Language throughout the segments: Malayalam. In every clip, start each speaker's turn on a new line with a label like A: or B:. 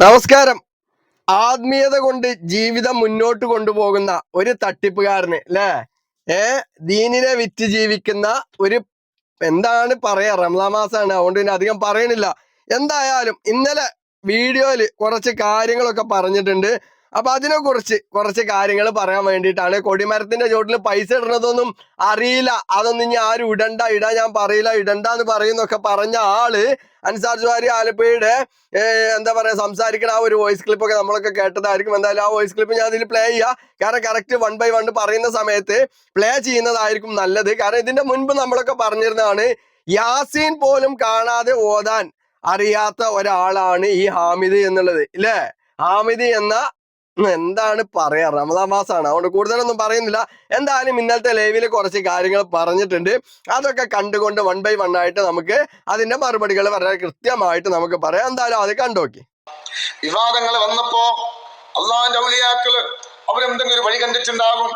A: നമസ്കാരം. ആത്മീയത കൊണ്ട് ജീവിതം മുന്നോട്ട് കൊണ്ടുപോകുന്ന ഒരു തട്ടിപ്പുകാരന് അല്ലേ? ഏ ദീനിനെ വിറ്റ് ജീവിക്കുന്ന ഒരു എന്താണ് പറയാ റംസാ മാസമാണ് അതുകൊണ്ട് പിന്നെ അധികം പറയണില്ല. എന്തായാലും ഇന്നലെ വീഡിയോയിൽ കുറച്ച് കാര്യങ്ങളൊക്കെ പറഞ്ഞിട്ടുണ്ട്. അപ്പൊ അതിനെ കുറിച്ച് കുറച്ച് കാര്യങ്ങൾ പറയാൻ വേണ്ടിയിട്ടാണ്. കൊടിമരത്തിന്റെ ചോട്ടിൽ പൈസ ഇടുന്നതൊന്നും അറിയില്ല. അതൊന്നും ഇനി ആരും ഇടണ്ട ഇടാൻ ഞാൻ പറയില്ല ഇടണ്ട എന്ന് പറയുന്നൊക്കെ പറഞ്ഞ ആൾ അൻസാർ ജുവാരി ആലപ്പുഴയുടെ എന്താ പറയാ സംസാരിക്കണ ആ ഒരു വോയിസ് ക്ലിപ്പ് ഒക്കെ നമ്മളൊക്കെ കേട്ടതായിരിക്കും. എന്തായാലും ആ വോയിസ് ക്ലിപ്പ് ഞാൻ അതിൽ പ്ലേ ചെയ്യുക കാരണം കറക്റ്റ് വൺ ബൈ വൺ പറയുന്ന സമയത്ത് പ്ലേ ചെയ്യുന്നതായിരിക്കും നല്ലത്. കാരണം ഇതിന്റെ മുൻപ് നമ്മളൊക്കെ പറഞ്ഞിരുന്നതാണ് യാസീൻ പോലും കാണാതെ ഓതാൻ അറിയാത്ത ഒരാളാണ് ഈ ഹാമിദ് എന്നുള്ളത്. ഇല്ലേ? ഹാമിദ് എന്ന എന്താണ് പറയാ? റമദാൻ മാസമാണ് അതുകൊണ്ട് കൂടുതലൊന്നും പറയുന്നില്ല. എന്തായാലും ഇന്നലത്തെ ലൈവിൽ കുറച്ച് കാര്യങ്ങൾ പറഞ്ഞിട്ടുണ്ട്. അതൊക്കെ കണ്ടുകൊണ്ട് വൺ ബൈ വൺ ആയിട്ട് നമുക്ക് അതിന്റെ മറുപടികൾ വളരെ കൃത്യമായിട്ട് നമുക്ക് പറയാം. എന്തായാലും അത് കണ്ടോക്കി
B: വിവാദങ്ങൾ വന്നപ്പോ അള്ളാഹിന്റെ ഔലിയാക്കൾ അവരെന്തെങ്കിലും ഒരു വഴി കണ്ടിട്ടുണ്ടാകും?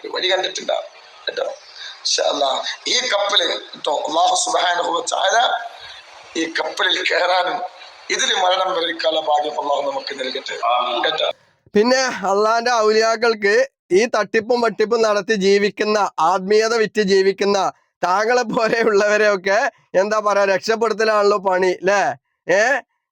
B: ഒരു വഴി കണ്ടിട്ടുണ്ടാകും കേട്ടോ. ഈ കപ്പൽ കേട്ടോ അള്ളാഹു സുബ്ഹാനഹു വ തആല ഈ കപ്പലിൽ കയറാനും ഇതിൽ മരണം വരെ ഭാഗ്യം അള്ളാഹു നമുക്ക് നൽകട്ടെ. കേട്ടോ.
A: പിന്നെ അള്ളാന്റെ ഔലിയാക്കൾക്ക് ഈ തട്ടിപ്പും വട്ടിപ്പും നടത്തി ജീവിക്കുന്ന ആത്മീയത വിറ്റ് ജീവിക്കുന്ന താങ്കളെ പോലെയുള്ളവരെയൊക്കെ എന്താ പറയാ രക്ഷപ്പെടുത്തലാണല്ലോ പണി അല്ലേ ഏ?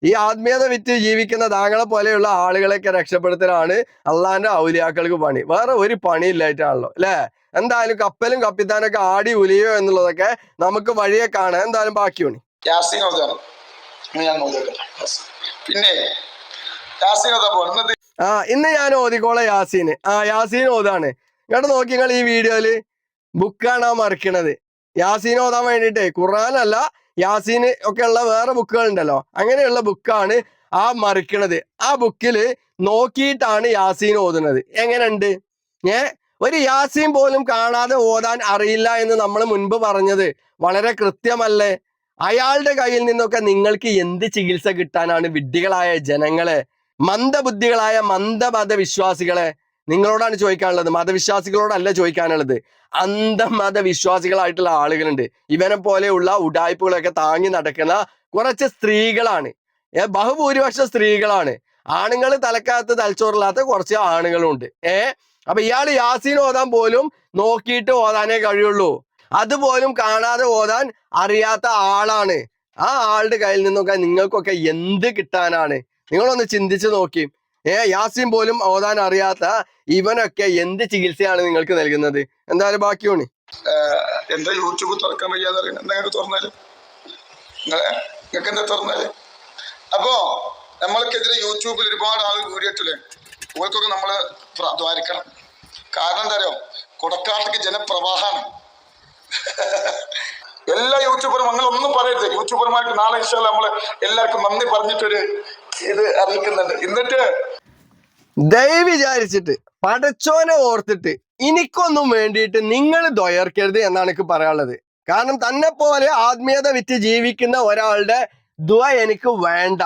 A: ഈ ആത്മീയത വിറ്റ് ജീവിക്കുന്ന താങ്കളെ പോലെയുള്ള ആളുകളെയൊക്കെ രക്ഷപ്പെടുത്തലാണ് അള്ളാന്റെ ഔലിയാക്കൾക്ക് പണി. വേറെ ഒരു പണി ഇല്ലായിട്ടാണല്ലോ ല്ലേ? എന്തായാലും കപ്പലും കപ്പിത്താനൊക്കെ ആടി ഉലിയോ എന്നുള്ളതൊക്കെ നമുക്ക് വഴിയെ കാണാം. എന്തായാലും ബാക്കി പണി
B: പിന്നെ
A: ആ ഇന്ന് ഞാൻ ഓതിക്കോളെ യാസീന്. ആ യാസീൻ ഓതാണ്. ഇങ്ങോട്ട് നോക്കി നിങ്ങൾ ഈ വീഡിയോയിൽ ബുക്കാണ് ആ മറിക്കണത്. യാസീൻ ഓതാൻ വേണ്ടിയിട്ടേ ഖുറാനല്ല യാസീന് ഒക്കെ ഉള്ള വേറെ ബുക്കുകൾ ഉണ്ടല്ലോ അങ്ങനെയുള്ള ബുക്കാണ് ആ മറിക്കണത്. ആ ബുക്കിൽ നോക്കിയിട്ടാണ് യാസീൻ ഓതുന്നത്. എങ്ങനെയുണ്ട്? ഏ ഒരു യാസീൻ പോലും കാണാതെ ഓതാൻ അറിയില്ല എന്ന് നമ്മൾ മുൻപ് പറഞ്ഞത് വളരെ കൃത്യമല്ലേ? അയാളുടെ കയ്യിൽ നിന്നൊക്കെ നിങ്ങൾക്ക് എന്ത് ചികിത്സ കിട്ടാനാണ് വിഡ്ഢികളായ ജനങ്ങളെ മന്ദബുദ്ധികളായ മന്ദമത വിശ്വാസികളെ നിങ്ങളോടാണ് ചോദിക്കാനുള്ളത്. മതവിശ്വാസികളോടല്ല ചോദിക്കാനുള്ളത്. അന്ധമത വിശ്വാസികളായിട്ടുള്ള ആളുകളുണ്ട്. ഇവനെ പോലെയുള്ള ഉടായ്പകളൊക്കെ താങ്ങി നടക്കുന്ന കുറച്ച് സ്ത്രീകളാണ്. ബഹുഭൂരിപക്ഷം സ്ത്രീകളാണ്. ആണുങ്ങൾ തലക്കകത്ത് തലച്ചോറില്ലാത്ത കുറച്ച് ആണുങ്ങളുണ്ട്. ഏ അപ്പൊ ഇയാൾ യാസീൻ ഓതാൻ പോലും നോക്കിയിട്ട് ഓതാനേ കഴിയുള്ളൂ. അതുപോലും കാണാതെ ഓതാൻ അറിയാത്ത ആളാണ്. ആ ആളുടെ കയ്യിൽ നിന്നൊക്കെ നിങ്ങൾക്കൊക്കെ എന്ത് കിട്ടാനാണ്? നിങ്ങളൊന്ന് ചിന്തിച്ചു നോക്കി. ഏ യാസിൻ പോലും ഓതാൻ അറിയാത്ത ഇവനൊക്കെ എന്ത് ചികിത്സയാണ് നിങ്ങൾക്ക് നൽകുന്നത്? എന്തായാലും ബാക്കിയോണി
B: എന്താ യൂട്യൂബ് തുറക്കാൻ നിങ്ങൾക്ക് നിങ്ങൾക്ക് അപ്പോ നമ്മൾക്കെതിരെ യൂട്യൂബിൽ ഒരുപാട് ആൾ കൂടിയിട്ടില്ലേ ഇവർക്കൊക്കെ നമ്മൾ ദ്വാരിക്കണം. കാരണം എന്താ അറിയോ? കൊടക്കാട്ടേക്ക് ജനപ്രവാഹമാണ്. എല്ലാ യൂട്യൂബറും അങ്ങനെ ഒന്നും പറയരുത്. യൂട്യൂബർമാർക്ക് നാളെ ഇഷ്ടമല്ല നമ്മൾ എല്ലാവർക്കും നന്ദി പറഞ്ഞിട്ടൊരു ഇത് അറിയിക്കുന്നുണ്ട്. എന്നിട്ട്
A: ദയ വിചാരിച്ചിട്ട് പടച്ചോനെ ഓർത്തിട്ട് എനിക്കൊന്നും വേണ്ടിയിട്ട് നിങ്ങൾ ദ്വയർക്കരുത് എന്നാണ് എനിക്ക് പറയാനുള്ളത്. കാരണം തന്നെ പോലെ ആത്മീയത വിറ്റ് ജീവിക്കുന്ന ഒരാളുടെ ദ്വ എനിക്ക് വേണ്ട.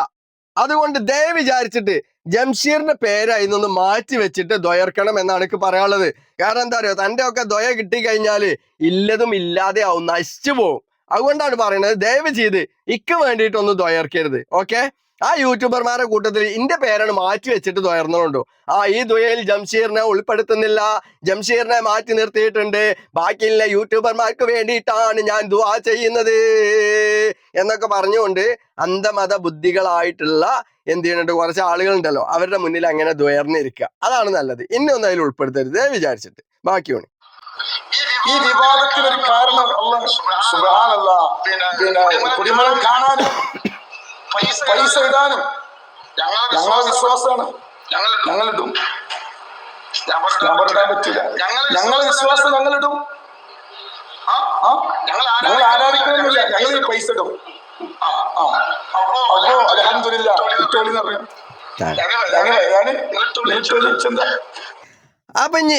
A: അതുകൊണ്ട് ദയ വിചാരിച്ചിട്ട് ജംഷീറിന്റെ പേരായി നിന്ന് മാറ്റി വെച്ചിട്ട് ദ്വയർക്കണം എന്നാണ് എനിക്ക് പറയാനുള്ളത്. കാരണം എന്താ പറയുക തന്റെ ഒക്കെ ദ്വയ കിട്ടിക്കഴിഞ്ഞാൽ ഇല്ലതും ഇല്ലാതെ ആവും നശിച്ചു പോവും. അതുകൊണ്ടാണ് പറയുന്നത് ദയവ് ചെയ്ത് ഇക്ക് വേണ്ടിയിട്ടൊന്ന് ദ്വയർക്കരുത്. ഓക്കെ? ആ യൂട്യൂബർമാരുടെ കൂട്ടത്തിൽ ഇന്റെ പേരാണ് മാറ്റി വെച്ചിട്ട് തുയർന്നുകൊണ്ടു ആ ഈ ദ്വയയിൽ ജംഷീറിനെ ഉൾപ്പെടുത്തുന്നില്ല. ജംഷീറിനെ മാറ്റി നിർത്തിയിട്ടുണ്ട്. ബാക്കിയുള്ള യൂട്യൂബർമാർക്ക് വേണ്ടിയിട്ടാണ് ഞാൻ ദുവാ ചെയ്യുന്നത് എന്നൊക്കെ പറഞ്ഞുകൊണ്ട് അന്ധമത ബുദ്ധികളായിട്ടുള്ള എന്ത് ചെയ്യുന്നുണ്ട്? കുറച്ച് ആളുകളുണ്ടല്ലോ. അവരുടെ മുന്നിൽ അങ്ങനെ ദ്വയർന്നിരിക്കുക. അതാണ് നല്ലത്. ഇന്നൊന്നും അതിൽ ഉൾപ്പെടുത്തരുത് വിചാരിച്ചിട്ട്. ബാക്കി ഓണി
B: ഈ വിവാദത്തിനൊരു കാരണം പിന്നെ കുടിമരം കാണാനും പൈസ ഇടാനും ഞങ്ങളെ വിശ്വാസമാണ്. ഞങ്ങൾ ഇടും. പറ്റില്ല. ഞങ്ങളെ വിശ്വാസം ഞങ്ങൾ ഇടും ആ? ഞങ്ങൾ ആരാധിക്കുന്നില്ല. ഞങ്ങൾ ഈ പൈസ ഇടും. ആ. അപ്പോ അലഹമില്ല ഇട്ടോളി എന്ന് പറയാം.
A: അപ്പൊ ഇനി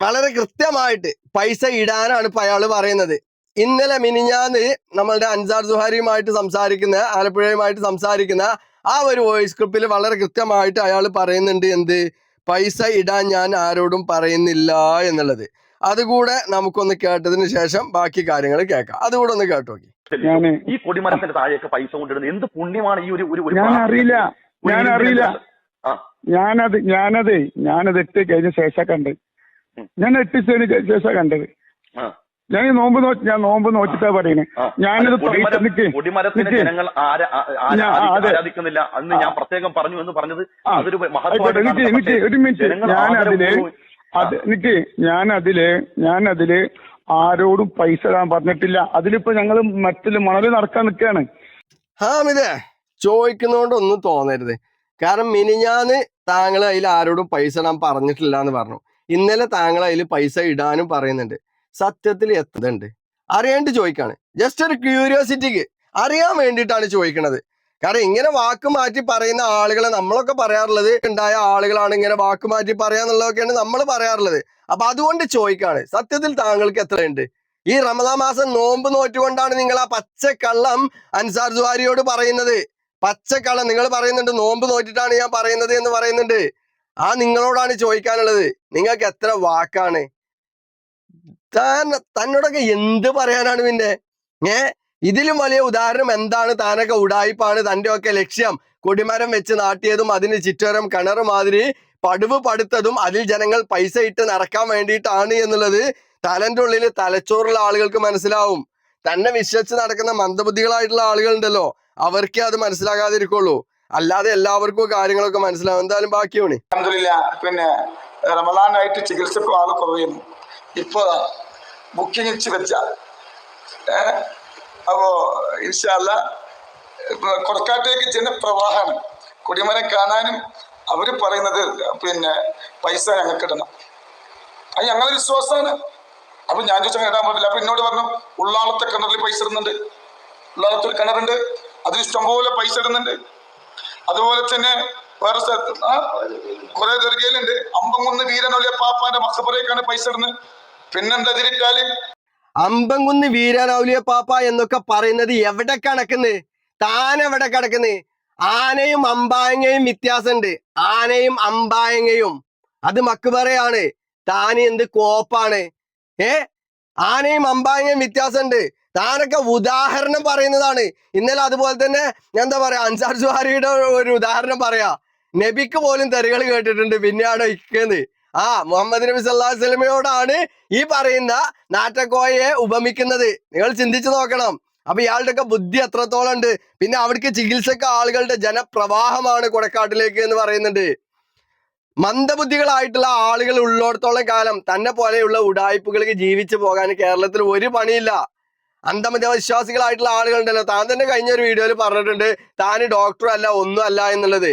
A: വളരെ കൃത്യമായിട്ട് പൈസ ഇടാനാണ് ഇപ്പൊ അയാൾ പറയുന്നത്. ഇന്നലെ മിനിഞ്ഞാന്ന് നമ്മളുടെ അൻസാർ സുഹാരിയുമായിട്ട് സംസാരിക്കുന്ന ആലപ്പുഴയുമായിട്ട് സംസാരിക്കുന്ന ആ ഒരു വോയിസ് ക്ലിപ്പിൽ വളരെ കൃത്യമായിട്ട് അയാൾ പറയുന്നുണ്ട് എന്ത്? പൈസ ഇടാൻ ഞാൻ ആരോടും പറയുന്നില്ല എന്നുള്ളത്. അതുകൂടെ നമുക്കൊന്ന് കേട്ടതിന് ശേഷം ബാക്കി കാര്യങ്ങൾ കേൾക്കാം. അതുകൂടെ ഒന്ന് കേട്ടോ നോക്കി.
C: ഈ കൊടിമരത്തിന്റെ താഴെയൊക്കെ പൈസ കൊണ്ടിടുന്നത് എന്ത് പുണ്യമാണ് ഈ ഒരു
D: ഞാൻ അറിയില്ല
C: ഞാൻ അറിയില്ല.
D: ആ.
C: ഞാനത് ഞാനത് ഞാനത് എട്ട് കഴിഞ്ഞ ശേഷം
D: കണ്ടത്.
C: ഞാൻ എട്ട് ശേഷം കണ്ടത്.
D: ആ.
C: ഞാൻ ഈ നോമ്പ് നോക്കി ഞാൻ നോമ്പ് നോക്കിട്ടാ പറയണേ. ഞാനിത്
D: ഞാനത്
C: ഞാനതിൽ
D: ജനങ്ങൾ. ആരാധിക്കുന്നില്ല. അന്ന് ഞാൻ പ്രത്യേകം പറഞ്ഞു എന്ന് പറഞ്ഞത്
C: ആ.
D: അതൊരു മഹത്വമായിട്ട്
C: നിക്ക്
D: കാണുന്നു.
C: നിക്ക്
D: പക്ഷേ
C: ഒരു മിനിറ്റ്. ഞാൻ അതിൽ ഞാൻ അതിൽ ഞാൻ അതിൽ ആരോടും പൈസ ഇടാൻ പറഞ്ഞിട്ടില്ല. അതിലിപ്പോ ഞങ്ങൾ മറ്റിൽ മണൽ നടക്കാൻ നിൽക്കുകയാണ്
A: ഹാമിതേ ചോദിക്കുന്നതുകൊണ്ട് ഒന്നും തോന്നരുത്. കാരണം മിനിഞ്ഞാന്ന് താങ്കൾ അതിൽ ആരോടും പൈസ ഇടാൻ പറഞ്ഞിട്ടില്ല എന്ന് പറഞ്ഞു. ഇന്നലെ താങ്കൾ അതിൽ പൈസ ഇടാനും പറയുന്നുണ്ട്. സത്യത്തിൽ എത്തുന്നുണ്ട്. അറിയാണ്ട് ചോദിക്കാണ്. ജസ്റ്റ് ഒരു ക്യൂരിയോസിറ്റിക്ക് അറിയാൻ വേണ്ടിയിട്ടാണ് ചോദിക്കുന്നത് കാരണം ഇങ്ങനെ വാക്ക് മാറ്റി പറയുന്ന ആളുകളെ നമ്മളൊക്കെ പറയാറുള്ളത് ഉണ്ടായ ആളുകളാണ് ഇങ്ങനെ വാക്ക് മാറ്റി പറയാന്നുള്ളതൊക്കെയാണ് നമ്മൾ പറയാറുള്ളത്. അപ്പൊ അതുകൊണ്ട് ചോദിക്കാണ്. സത്യത്തിൽ താങ്കൾക്ക് എത്രയുണ്ട്? ഈ റമദാ മാസം നോമ്പ് നോറ്റുകൊണ്ടാണ് നിങ്ങൾ ആ പച്ചക്കള്ളം അൻസാർ ജുവാരിയോട് പറയുന്നത്. പച്ചക്കള്ളം നിങ്ങൾ പറയുന്നുണ്ട് നോമ്പ് നോറ്റിട്ടാണ് ഞാൻ പറയുന്നത് എന്ന് പറയുന്നുണ്ട്. ആ നിങ്ങളോടാണ് ചോദിക്കാനുള്ളത്. നിങ്ങൾക്ക് എത്ര വാക്കാണ്? താൻ തന്നോടൊക്കെ എന്ത് പറയാനാണ് പിന്നെ ഏ? ഇതിലും വലിയ ഉദാഹരണം എന്താണ്? താനൊക്കെ ഉടായിപ്പാണ് തന്റെ ഒക്കെ ലക്ഷ്യം. കൊടിമരം വെച്ച് നാട്ടിയതും അതിന് ചുറ്റോരം കിണർ മാതിരി പടുവ് പടുത്തതും അതിൽ ജനങ്ങൾ പൈസ ഇട്ട് നടക്കാൻ വേണ്ടിയിട്ടാണ് എന്നുള്ളത് തലന്റെ ഉള്ളിൽ തലച്ചോറുള്ള ആളുകൾക്ക് മനസ്സിലാവും. തന്നെ വിശ്വസിച്ച് നടക്കുന്ന മന്ദബുദ്ധികളായിട്ടുള്ള ആളുകളുണ്ടല്ലോ. അവർക്കേ അത് മനസ്സിലാകാതിരിക്കുള്ളൂ. അല്ലാതെ എല്ലാവർക്കും കാര്യങ്ങളൊക്കെ മനസ്സിലാവും. എന്തായാലും ബാക്കിയാണ്
B: പിന്നെ റമദാനായിട്ട് ചികിത്സക്കും ആൾ കുറയുന്നു. ഇപ്പൊ ബുക്കിംഗ് വെച്ച്? അപ്പോ ഇൻഷാല്ല കൊടക്കാട്ടേക്ക് ജനപ്രവാഹമാണ് കൊടിമരം കാണാനും അവർ പറയുന്നത് പിന്നെ പൈസ ഞങ്ങൾക്ക് ഇടണം. അത് ഞങ്ങളുടെ വിശ്വാസമാണ്. അപ്പൊ ഞാൻ ചോദിച്ചാൽ ഇടാൻ പറ്റില്ല അപ്പൊ എന്നോട് പറഞ്ഞു ഉള്ളാളത്തെ കിണറിൽ പൈസ ഇടുന്നുണ്ട്. ഉള്ളാളത്തെ ഒരു കിണറുണ്ട്. അതിൽ ഇഷ്ടംപോലെ പൈസ ഇടുന്നുണ്ട്. അതുപോലെ തന്നെ വേറെ സ്ഥലത്ത് കുറെ അമ്പം അമ്പംകുന്ന് വീരനൊലിയ പാപ്പാന്റെ മക്കപ്പുറേക്കാണ് പൈസ ഇടുന്നത്. പിന്നെന്താ തിരിട്ടാൽ
A: അമ്പംകുന്ന് വീരനൗലിയ പാപ്പ എന്നൊക്കെ പറയുന്നത് എവിടെ കണക്കുന്ന് താനെവിടെ കിടക്കുന്നു? ആനയും അമ്പായങ്ങയും വ്യത്യാസമുണ്ട് ആനയും അമ്പായങ്ങയും. അത് മക്കുപറയാണ് താൻ എന്ത് കോപ്പാണ്. ഏ? ആനയും അമ്പായങ്ങയും വ്യത്യാസമുണ്ട് താനൊക്കെ ഉദാഹരണം പറയുന്നതാണ്. ഇന്നലെ അതുപോലെ തന്നെ എന്താ പറയാ അൻസാർ ജുഹാരിയുടെ ഒരു ഉദാഹരണം പറയാ. നബിക്ക് പോലും തെറികൾ കേട്ടിട്ടുണ്ട്. പിന്നെയാണ് ഇക്കെന്ന് ആ മുഹമ്മദ് നബി സല്ലല്ലാഹു അലൈഹി വസല്ലമയോടാണ് ഈ പറയുന്ന നാറ്റക്കോയെ ഉപമിക്കുന്നത്. നിങ്ങൾ ചിന്തിച്ചു നോക്കണം. അപ്പൊ ഇയാളുടെ ഒക്കെ ബുദ്ധി എത്രത്തോളം ഉണ്ട്? പിന്നെ അവിടേക്ക് ചികിത്സക്ക് ആളുകളുടെ ജനപ്രവാഹമാണ് കൊടക്കാട്ടിലേക്ക് എന്ന് പറയുന്നുണ്ട്. മന്ദബുദ്ധികളായിട്ടുള്ള ആളുകൾ ഉള്ളിടത്തോളം കാലം തന്നെ പോലെയുള്ള ഉടായ്പകൾക്ക് ജീവിച്ചു പോകാൻ കേരളത്തിൽ ഒരു പണിയില്ല. അന്ധമതവിശ്വാസികളായിട്ടുള്ള ആളുകളുണ്ടല്ലോ. താൻ തന്നെ കഴിഞ്ഞ ഒരു വീഡിയോയിൽ പറഞ്ഞിട്ടുണ്ട് താൻ ഡോക്ടർ അല്ല ഒന്നും അല്ല എന്നുള്ളത്.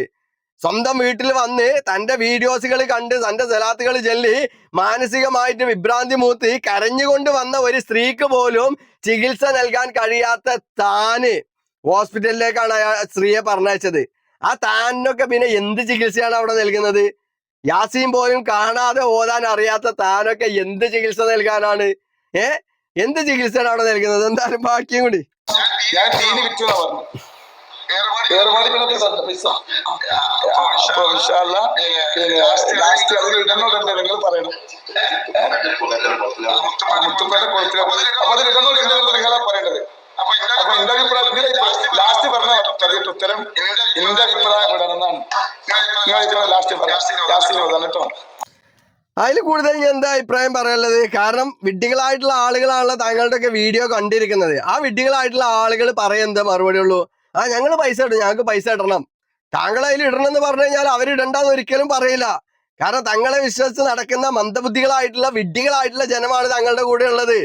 A: സ്വന്തം വീട്ടിൽ വന്ന് തന്റെ വീഡിയോസുകൾ കണ്ട് തന്റെ സലാത്തുകൾ ചൊല്ലി മാനസികമായിട്ട് വിഭ്രാന്തി മൂത്തി കരഞ്ഞുകൊണ്ട് വന്ന ഒരു സ്ത്രീക്ക് പോലും ചികിത്സ നൽകാൻ കഴിയാത്ത താന് ഹോസ്പിറ്റലിലേക്കാണ് ആ സ്ത്രീയെ പറഞ്ഞയച്ചത്. ആ താനൊക്കെ പിന്നെ എന്ത് ചികിത്സയാണ് അവിടെ നൽകുന്നത്? യാസീൻ പോലും കാണാതെ ഓതാൻ അറിയാത്ത താനൊക്കെ എന്ത് ചികിത്സ നൽകാനാണ്? ഏ? എന്ത് ചികിത്സയാണ് അവിടെ നൽകുന്നത്? എന്തായാലും ബാക്കിയും കൂടി.
B: ഞാൻ പൈസ. അപ്പൊ ഇൻഷാല്ല ലാസ്റ്റ് അതിൽ ഇടണോടുണ്ട് നിങ്ങൾ പറയണം. മുത്തുപ്പേട്ട കുളത്തിൽ അപ്പൊ അതിൽ ഇടണോടുണ്ട് നിങ്ങളാ പറയേണ്ടത്. അപ്പൊ എന്റെ അഭിപ്രായത്തിൽ ലാസ്റ്റ് പറഞ്ഞ ഉത്തരം എന്റെ അഭിപ്രായം ഇടണമെന്നാണ് നിങ്ങളെ അഭിപ്രായം ലാസ്റ്റ് പറയാം ലാസ്റ്റ് നോക്കാം കേട്ടോ.
A: അതിൽ കൂടുതൽ ഞാൻ എന്താ അഭിപ്രായം പറയാനുള്ളത്? കാരണം വിഡ്ഢികളായിട്ടുള്ള ആളുകളാണല്ലോ താങ്കളുടെ ഒക്കെ വീഡിയോ കണ്ടിരിക്കുന്നത്. ആ വിഡ്ഢികളായിട്ടുള്ള ആളുകൾ പറയുന്നത് മറുപടി ഉള്ളൂ. ആ ഞങ്ങൾ പൈസ ഇടും. ഞങ്ങൾക്ക് പൈസ ഇടണം. താങ്കൾ അതിൽ ഇടണം എന്ന് പറഞ്ഞു കഴിഞ്ഞാൽ അവരിടണ്ടെന്ന് ഒരിക്കലും പറയില്ല. കാരണം തങ്ങളെ വിശ്വസിച്ച് നടക്കുന്ന മന്ദബുദ്ധികളായിട്ടുള്ള വിഡ്ഢികളായിട്ടുള്ള ജനമാണ് താങ്കളുടെ കൂടെ ഉള്ളത്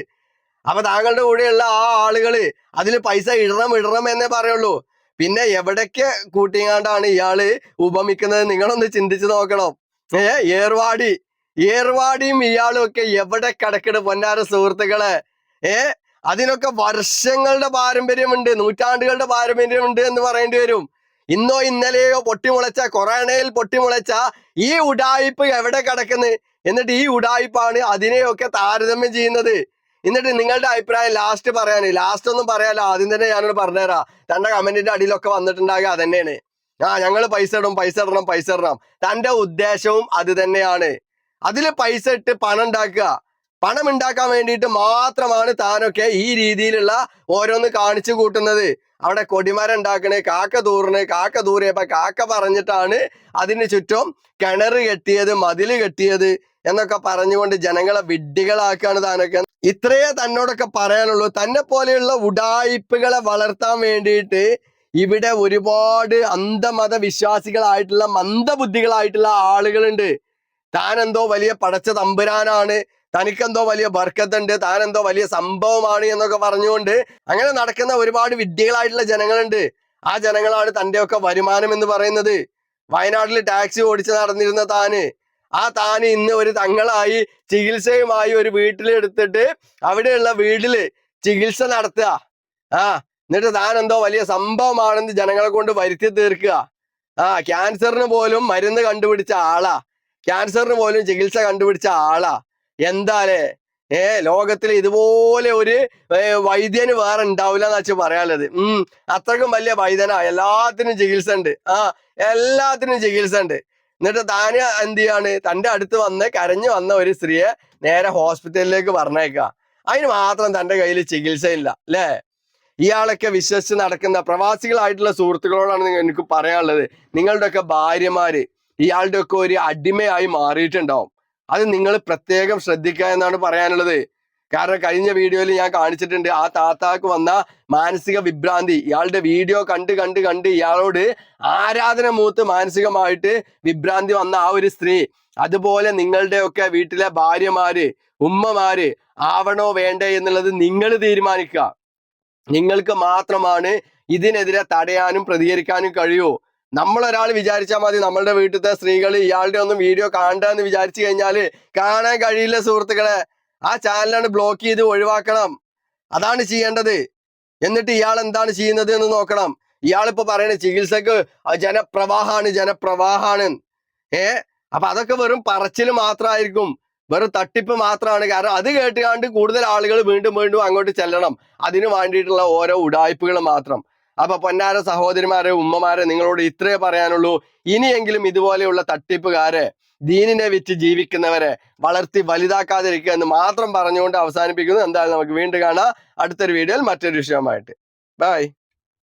A: അപ്പൊ താങ്കളുടെ കൂടെയുള്ള ആ ആളുകൾ അതിൽ പൈസ ഇടണം ഇടണം എന്നേ പറയുള്ളൂ. പിന്നെ എവിടൊക്കെ കൂട്ടിങ്ങാണ്ടാണ് ഇയാൾ ഉപമിക്കുന്നത് നിങ്ങളൊന്ന് ചിന്തിച്ചു നോക്കണം. ഏ ഏർവാടി. ഏർവാടിയും ഇയാളും ഒക്കെ എവിടെ കിടക്കണ് പൊന്നാര സുഹൃത്തുക്കളെ? ഏ അതിനൊക്കെ വർഷങ്ങളുടെ പാരമ്പര്യമുണ്ട് നൂറ്റാണ്ടുകളുടെ പാരമ്പര്യമുണ്ട് എന്ന് പറയേണ്ടി വരും. ഇന്നോ ഇന്നലെയോ പൊട്ടിമുളച്ച കൊറോണയിൽ പൊട്ടിമുളച്ച ഈ ഉടായിപ്പ് എവിടെ കിടക്കുന്നത് എന്നിട്ട് ഈ ഉടായിപ്പാണ് അതിനെയൊക്കെ താരതമ്യം ചെയ്യുന്നത്. എന്നിട്ട് നിങ്ങളുടെ അഭിപ്രായം ലാസ്റ്റ് പറയാന് ലാസ്റ്റ് ഒന്നും പറയാലോ ആദ്യം തന്നെ ഞാനോട് പറഞ്ഞുതരാം. തന്റെ കമന്റിന്റെ അടിയിലൊക്കെ വന്നിട്ടുണ്ടാകുക അത് തന്നെയാണ് ആ ഞങ്ങൾ പൈസ ഇടും പൈസ ഇടണം പൈസ ഇടണം. തന്റെ ഉദ്ദേശവും അത് തന്നെയാണ്. അതിൽ പൈസ ഇട്ട് പണം ഉണ്ടാക്കുക. പണം ഉണ്ടാക്കാൻ വേണ്ടിയിട്ട് മാത്രമാണ് താനൊക്കെ ഈ രീതിയിലുള്ള ഓരോന്ന് കാണിച്ചു കൂട്ടുന്നത്. അവിടെ കൊടിമരം ഉണ്ടാക്കണേ കാക്ക തൂറിന് കാക്ക തൂറിയപ്പോ കാക്ക പറഞ്ഞിട്ടാണ് അതിന് ചുറ്റും കിണർ കെട്ടിയത് മതിൽ കെട്ടിയത് എന്നൊക്കെ പറഞ്ഞുകൊണ്ട് ജനങ്ങളെ വിഡ്ഢികളാക്കാണ് താനൊക്കെ. ഇത്രയേ തന്നോടൊക്കെ പറയാനുള്ളൂ. തന്നെ പോലെയുള്ള ഉടായിപ്പുകളെ വളർത്താൻ വേണ്ടിയിട്ട് ഇവിടെ ഒരുപാട് അന്ധമത വിശ്വാസികളായിട്ടുള്ള മന്ദബുദ്ധികളായിട്ടുള്ള ആളുകളുണ്ട്. താൻ എന്തോ വലിയ പടച്ച തമ്പുരാനാണ്. തനിക്കെന്തോ വലിയ ബർക്കത്തുണ്ട് താൻ എന്തോ വലിയ സംഭവമാണ് എന്നൊക്കെ പറഞ്ഞുകൊണ്ട് അങ്ങനെ നടക്കുന്ന ഒരുപാട് വിദ്യകളായിട്ടുള്ള ജനങ്ങളുണ്ട്. ആ ജനങ്ങളാണ് തന്റെയൊക്കെ വരുമാനം എന്ന് പറയുന്നത്. വയനാട്ടിൽ ടാക്സി ഓടിച്ച് നടന്നിരുന്ന താന്. ആ താന് ഇന്ന് ഒരു തങ്ങളായി ചികിത്സയുമായി ഒരു വീട്ടിലെടുത്തിട്ട് അവിടെയുള്ള വീട്ടിൽ ചികിത്സ നടത്തുക. ആ എന്നിട്ട് താൻ എന്തോ വലിയ സംഭവമാണെന്ന് ജനങ്ങളെ കൊണ്ട് വരുത്തി തീർക്കുക. ആ ക്യാൻസറിന് പോലും മരുന്ന് കണ്ടുപിടിച്ച ആളാ. ക്യാൻസറിന് പോലും ചികിത്സ കണ്ടുപിടിച്ച ആളാ. എന്താലേ? ഏ ലോകത്തിൽ ഇതുപോലെ ഒരു വൈദ്യന് വേറെ ഉണ്ടാവില്ല എന്ന് വെച്ചാൽ പറയാനുള്ളത്. ഉം അത്രക്കും വലിയ വൈദ്യനാ. എല്ലാത്തിനും ചികിത്സ ഉണ്ട് ആ എല്ലാത്തിനും ചികിത്സ ഉണ്ട് എന്നിട്ട് താന് എന്ത് ചെയ്യാണ്? തന്റെ അടുത്ത് വന്ന് കരഞ്ഞു വന്ന ഒരു സ്ത്രീയെ നേരെ ഹോസ്പിറ്റലിലേക്ക് പറഞ്ഞേക്കുക അതിന് മാത്രം തന്റെ കയ്യിൽ ചികിത്സയില്ല അല്ലേ? ഇയാളൊക്കെ വിശ്വസിച്ച് നടക്കുന്ന പ്രവാസികളായിട്ടുള്ള സുഹൃത്തുക്കളോടാണ് എനിക്ക് പറയാനുള്ളത്. നിങ്ങളുടെയൊക്കെ ഭാര്യമാര് ഇയാളുടെയൊക്കെ ഒരു അടിമയായി മാറിയിട്ടുണ്ടാവും. അത് നിങ്ങൾ പ്രത്യേകം ശ്രദ്ധിക്കുക എന്നാണ് പറയാനുള്ളത്. കാരണം കഴിഞ്ഞ വീഡിയോയിൽ ഞാൻ കാണിച്ചിട്ടുണ്ട് ആ താത്താക്ക് വന്ന മാനസിക വിഭ്രാന്തി. ഇയാളുടെ വീഡിയോ കണ്ട് കണ്ട് കണ്ട് ഇയാളോട് ആരാധന മൂത്ത് മാനസികമായിട്ട് വിഭ്രാന്തി വന്ന ആ ഒരു സ്ത്രീ. അതുപോലെ നിങ്ങളുടെയൊക്കെ വീട്ടിലെ ഭാര്യമാര് ഉമ്മമാര് ആവണോ വേണ്ടേ എന്നുള്ളത് നിങ്ങൾ തീരുമാനിക്കുക. നിങ്ങൾക്ക് മാത്രമാണ് ഇതിനെതിരെ തടയാനും പ്രതികരിക്കാനും കഴിയൂ. നമ്മൾ ഒരാൾ വിചാരിച്ചാൽ മതി നമ്മളുടെ വീട്ടിലത്തെ സ്ത്രീകൾ ഇയാളുടെ ഒന്നും വീഡിയോ കാണണ്ട എന്ന് വിചാരിച്ചു കഴിഞ്ഞാൽ കാണാൻ കഴിയില്ല സുഹൃത്തുക്കളെ. ആ ചാനലാണ് ബ്ലോക്ക് ചെയ്ത് ഒഴിവാക്കണം. അതാണ് ചെയ്യേണ്ടത്. എന്നിട്ട് ഇയാൾ എന്താണ് ചെയ്യുന്നത് എന്ന് നോക്കണം. ഇയാളിപ്പോ പറയണ ചികിത്സക്ക് ജനപ്രവാഹമാണ് ജനപ്രവാഹമാണ് ഏ? അപ്പൊ അതൊക്കെ വെറും പറച്ചിൽ മാത്രമായിരിക്കും വെറും തട്ടിപ്പ് മാത്രമാണ് കാരണം അത് കേട്ടുകാണ്ട് കൂടുതൽ ആളുകൾ വീണ്ടും വീണ്ടും അങ്ങോട്ട് ചെല്ലണം. അതിനു വേണ്ടിയിട്ടുള്ള ഓരോ ഉടായ്പകൾ മാത്രം. അപ്പൊ പൊന്നാര സഹോദരിമാരെ ഉമ്മമാരെ നിങ്ങളോട് ഇത്രേ പറയാനുള്ളൂ. ഇനിയെങ്കിലും ഇതുപോലെയുള്ള തട്ടിപ്പുകാരെ ദീനിനെ വിറ്റ് ജീവിക്കുന്നവരെ വളർത്തി വലുതാക്കാതിരിക്കുക എന്ന് മാത്രം പറഞ്ഞുകൊണ്ട് അവസാനിപ്പിക്കുന്നു. എന്തായാലും നമുക്ക് വീണ്ടും കാണാം. അടുത്തൊരു വീഡിയോയിൽ മറ്റൊരു വിഷയമായിട്ട് ബൈ